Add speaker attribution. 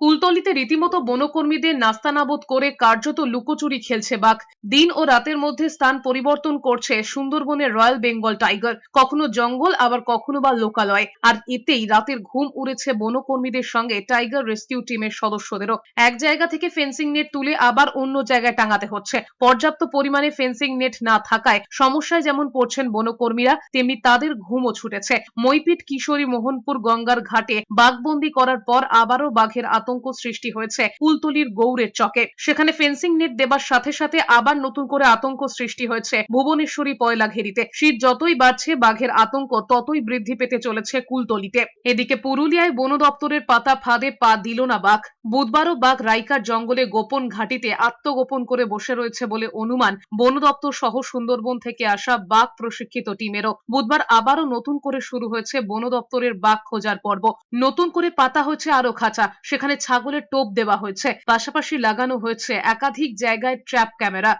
Speaker 1: কুলতলিতে রীতিমতো বনকর্মীদের নাস্তানাবোধ করে কার্যত লুকোচুরি খেলছে বাঘ। দিন ও রাতের মধ্যে স্থান পরিবর্তন করছে সুন্দরবনের রয়্যাল বেঙ্গল টাইগার। কখনো জঙ্গল, আবার কখনো বা লোকালয়। আর এতেই রাতের ঘুম উড়েছে বনকর্মীদের সঙ্গে টাইগার রেস্কিউ টিমের সদস্যদেরও। এক জায়গা থেকে ফেন্সিং নেট তুলে আবার অন্য জায়গায় টাঙাতে হচ্ছে। পর্যাপ্ত পরিমাণে ফেন্সিং নেট না থাকায় সমস্যায় যেমন পড়ছেন বনকর্মীরা, তেমনি তাদের ঘুমও ছুটেছে। মইপিট কিশোরী মোহনপুর গঙ্গার ঘাটে বাঘবন্দি করার পর আবারও বাঘের আতঙ্ক সৃষ্টি হয়েছে কুলতলির গৌরের চকে। সেখানে ফেন্সিং নেট দেবার সাথে সাথে আবার নতুন করে আতঙ্ক সৃষ্টি হয়েছে ভুবনেশ্বরী পয়লা ঘেরিতে শীত যতই বাড়ছে, বাঘের আতঙ্ক ততই বৃদ্ধি পেতে চলেছে কুলতলিতে। এদিকে পুরুলিয়ায় বন দপ্তরের পাতা ফাঁদে পা দিল না বাঘ। বুধবারও বাঘ রাইকার জঙ্গলে গোপন ঘাটিতে আত্মগোপন করে বসে রয়েছে বলে অনুমান বন দপ্তর সহ সুন্দরবন থেকে আসা বাঘ প্রশিক্ষিত টিমেরও। বুধবার আবারও নতুন করে শুরু হয়েছে বন দপ্তরের বাঘ খোঁজার পর্ব। নতুন করে পাতা হয়েছে আরও খাঁচা। সেখানে ছাগলের টোপ দেওয়া হয়েছে। পাশাপাশি লাগানো হয়েছে একাধিক জায়গায় ট্র্যাপ ক্যামেরা